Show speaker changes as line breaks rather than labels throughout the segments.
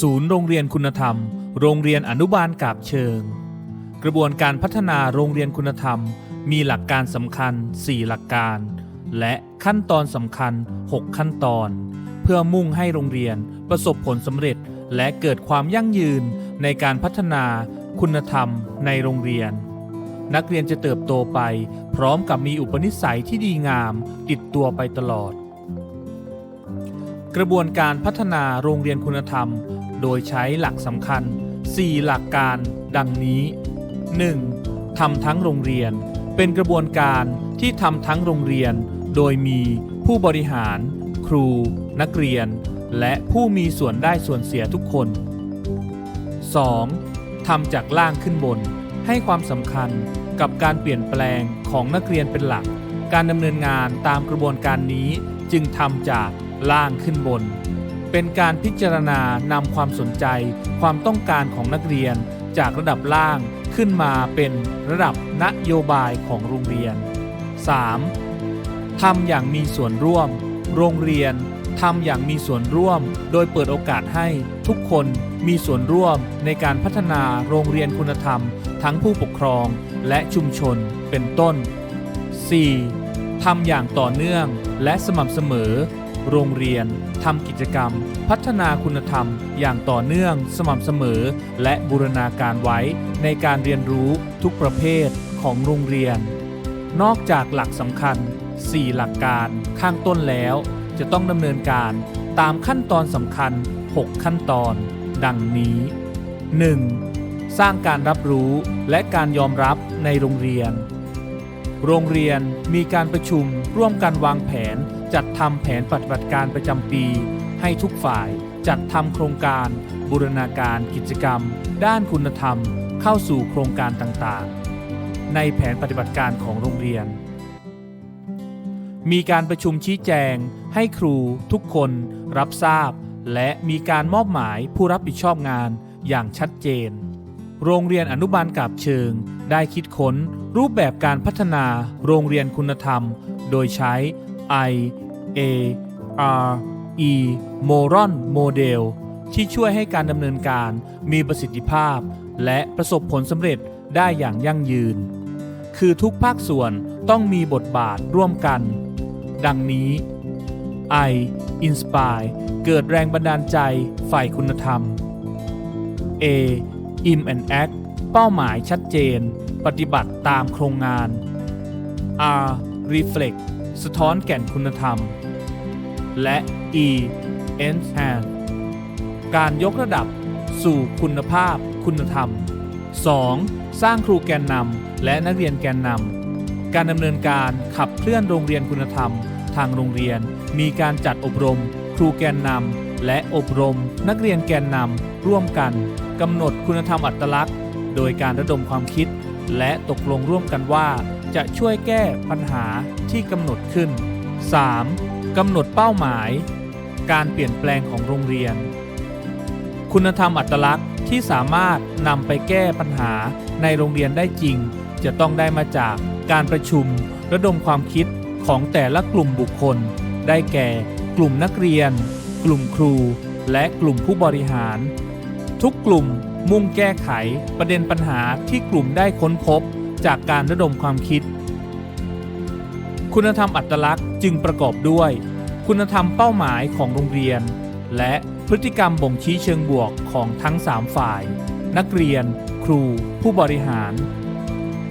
ศูนย์โรงเรียนคุณธรรม โรงเรียนอนุบาลกาบเชิง กระบวนการพัฒนาโรงเรียนคุณธรรม มีหลักการสำคัญ 4 หลักการ และขั้นตอนสำคัญ 6 ขั้นตอน เพื่อมุ่งให้โรงเรียนประสบผลสำเร็จและเกิดความยั่งยืนในการพัฒนาคุณธรรมในโรงเรียน นักเรียนจะเติบโตไป พร้อมกับมีอุปนิสัยที่ดีงาม ติดตัวไปตลอด กระบวนการพัฒนาโรงเรียนคุณธรรม โดยใช้หลักสำคัญ 4 หลักการดังนี้ 1. ทำทั้งโรงเรียน เป็นกระบวนการที่ทำทั้งโรงเรียน โดยมีผู้บริหาร ครู นักเรียน และผู้มีส่วนได้ส่วนเสียทุกคน 2. ทำจากล่างขึ้นบน ให้ความสำคัญกับการเปลี่ยนแปลงของนักเรียนเป็นหลัก การดำเนินงานตามกระบวนการนี้จึงทำจากล่างขึ้นบน เป็นการพิจารณานำความสนใจ ความต้องการของนักเรียน จากระดับล่างขึ้นมาเป็นระดับนโยบายของโรงเรียน 3. ทำอย่างมีส่วนร่วม โรงเรียนทำอย่างมีส่วนร่วม โดยเปิดโอกาสให้ทุกคนมีส่วนร่วมในการพัฒนาโรงเรียนคุณธรรม ทั้งผู้ปกครองและชุมชนเป็นต้น 4. ทำอย่างต่อเนื่องและสม่ำเสมอ โรงเรียนทำกิจกรรม พัฒนาคุณธรรม อย่างต่อเนื่องสม่ำเสมอ และบูรณาการไว้ในการเรียนรู้ทุกประเภทของโรงเรียน นอกจากหลักสำคัญ 4 หลักการข้างต้นแล้ว จะต้องดำเนินการตามขั้นตอนสำคัญ 6 ขั้นตอน ดังนี้ 1. สร้างการรับรู้และการยอมรับในโรงเรียน โรงเรียนมีการประชุมร่วมกันวางแผน จัดทำแผนปฏิบัติการประจำปี ให้ทุกฝ่ายจัดทำโครงการ บูรณาการกิจกรรม ด้านคุณธรรม เข้าสู่โครงการต่างๆ ในแผนปฏิบัติการของโรงเรียน มีการประชุมชี้แจง ให้ครูทุกคนรับทราบ และมีการมอบหมายผู้รับผิดชอบงานอย่างชัดเจน โรงเรียนอนุบาลกาบเชิง ได้คิดค้นรูปแบบการพัฒนาโรงเรียนคุณธรรม โดยใช้ I A R E Moron Model ที่ช่วยให้การดำเนินการมีประสิทธิภาพ และประสบผลสำเร็จได้อย่างยั่งยืน คือทุกภาคส่วนต้องมีบทบาทร่วมกัน ดังนี้ I Inspire เกิดแรงบันดาลใจฝ่ายคุณธรรม A Im and Act เป้าหมายชัดเจน ปฏิบัติตามโครงงาน R Reflect สะท้อนแก่นคุณธรรม และ E Enhance การยกระดับสู่คุณภาพคุณธรรม 2. สร้างครูแกนนำและนักเรียนแกนนำการดำเนินการขับเคลื่อนโรงเรียนคุณธรรม ทางโรงเรียนมีการจัดอบรม ครูแกนนำและอบรม นักเรียนแกนนำร่วมกันกำหนดคุณธรรมอัตลักษณ์ โดยการระดมความคิด และตกลงร่วมกันว่า จะช่วยแก้ปัญหาที่กำหนดขึ้น 3. กำหนดเป้าหมาย การเปลี่ยนแปลงของโรงเรียน คุณธรรมอัตลักษณ์ที่สามารถนำไปแก้ปัญหาในโรงเรียนได้จริง จะต้องได้มาจากการประชุมระดมความคิดของแต่ละกลุ่มบุคคล ได้แก่ กลุ่มนักเรียน กลุ่มครู และกลุ่มผู้บริหาร ทุกกลุ่มมุ่งแก้ไขประเด็นปัญหาที่กลุ่มได้ค้นพบ จากการระดมความคิด คุณธรรมอัตลักษณ์จึงประกอบด้วย คุณธรรมเป้าหมายของโรงเรียน และพฤติกรรมบ่งชี้เชิงบวกของทั้ง 3 ฝ่าย นักเรียน ครู ผู้บริหาร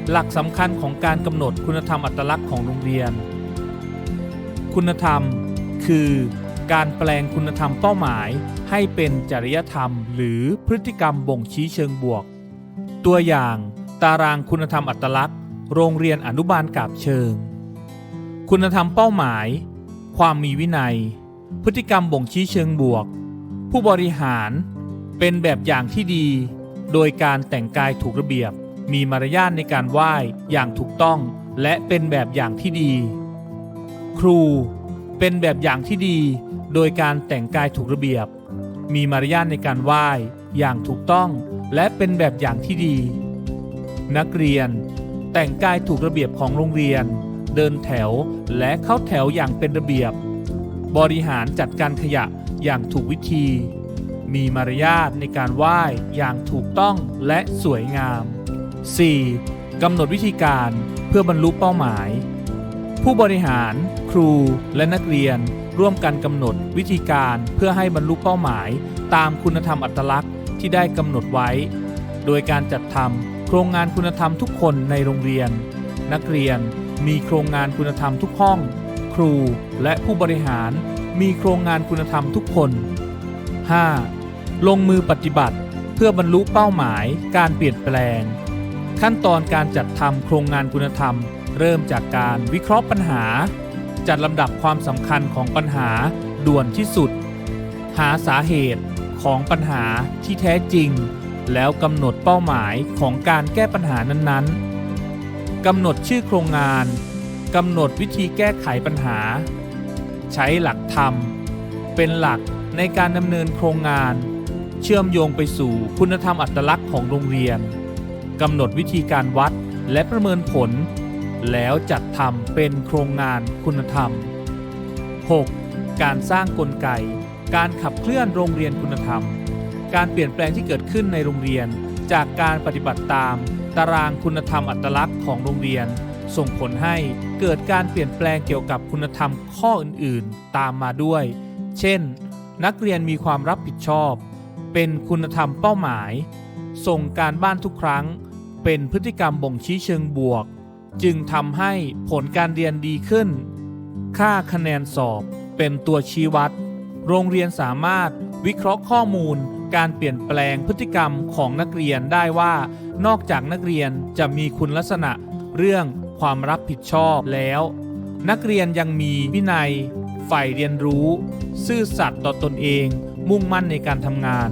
หลักสำคัญของการกำหนดคุณธรรมอัตลักษณ์ของโรงเรียน คุณธรรม คือ การแปลงคุณธรรมเป้าหมาย ให้เป็นจริยธรรม หรือพฤติกรรมบ่งชี้เชิงบวก ตัวอย่าง ตารางคุณธรรมอัตลักษณ์ โรงเรียนอนุบาลกาบเชิง คุณธรรมเป้าหมาย ความมีวินัย พฤติกรรมบ่งชี้เชิงบวก ผู้บริหารเป็นแบบอย่างที่ดี โดยการแต่งกายถูกระเบียบ มีมารยาทในการไหว้อย่างถูกต้อง และเป็นแบบอย่างที่ดี ครูเป็นแบบอย่างที่ดี โดยการแต่งกายถูกระเบียบ มีมารยาทในการไหว้อย่างถูกต้องและเป็นแบบอย่างที่ดี นักเรียนแต่งกายถูกระเบียบของโรงเรียน เดินแถวและเข้าแถวอย่างเป็นระเบียบ บริหารจัดการขยะอย่างถูกวิธี มีมารยาทในการไหว้อย่างถูกต้องและสวยงาม 4. กำหนดวิธีการเพื่อบรรลุเป้าหมาย ผู้บริหาร ครูและนักเรียนร่วมกันกำหนดวิธีการเพื่อให้บรรลุเป้าหมาย ตามคุณธรรมอัตลักษณ์ที่ได้กำหนดไว้ โดยการจัดทำโครงงานคุณธรรมทุกคนในโรงเรียน นักเรียน มีโครงงานคุณธรรมทุกห้อง ครูและผู้บริหารมีโครงงานคุณธรรมทุกคน 5. ลงมือปฏิบัติเพื่อบรรลุเป้าหมายการเปลี่ยนแปลง ขั้นตอนการจัดทำโครงงานคุณธรรม เริ่มจากการวิเคราะห์ปัญหา จัดลำดับความสำคัญของปัญหาด่วนที่สุด หาสาเหตุของปัญหาที่แท้จริง แล้วกำหนดเป้าหมายของการแก้ปัญหานั้นๆ กำหนดชื่อโครงงาน กำหนดวิธีแก้ไขปัญหา ใช้หลักธรรม เป็นหลักในการดำเนินโครงงาน เชื่อมโยงไปสู่คุณธรรมอัตลักษณ์ของโรงเรียนกำหนดวิธีการวัดและประเมินผล แล้วจัดทำเป็นโครงงานคุณธรรม 6. การสร้างกลไก การขับเคลื่อนโรงเรียนคุณธรรม การเปลี่ยนแปลงที่เกิดขึ้นในโรงเรียนจากการปฏิบัติตาม ตารางคุณธรรมอัตลักษณ์ของโรงเรียน ส่งผลให้เกิดการเปลี่ยนแปลงเกี่ยวกับคุณธรรมข้ออื่นๆ ตามมาด้วย เช่น นักเรียนมีความรับผิดชอบ เป็นคุณธรรมเป้าหมาย ส่งการบ้านทุกครั้ง เป็นพฤติกรรมบ่งชี้เชิงบวก จึงทำให้ผลการเรียนดีขึ้น ค่าคะแนนสอบ เป็นตัวชี้วัด โรงเรียนสามารถวิเคราะห์ข้อมูลการเปลี่ยนแปลงพฤติกรรมของนักเรียนได้ว่า นอกจากนักเรียนจะมีคุณลักษณะเรื่องความรับผิดชอบแล้ว นักเรียนยังมีวินัย ใฝ่เรียนรู้ ซื่อสัตย์ต่อตนเอง มุ่งมั่นในการทำงาน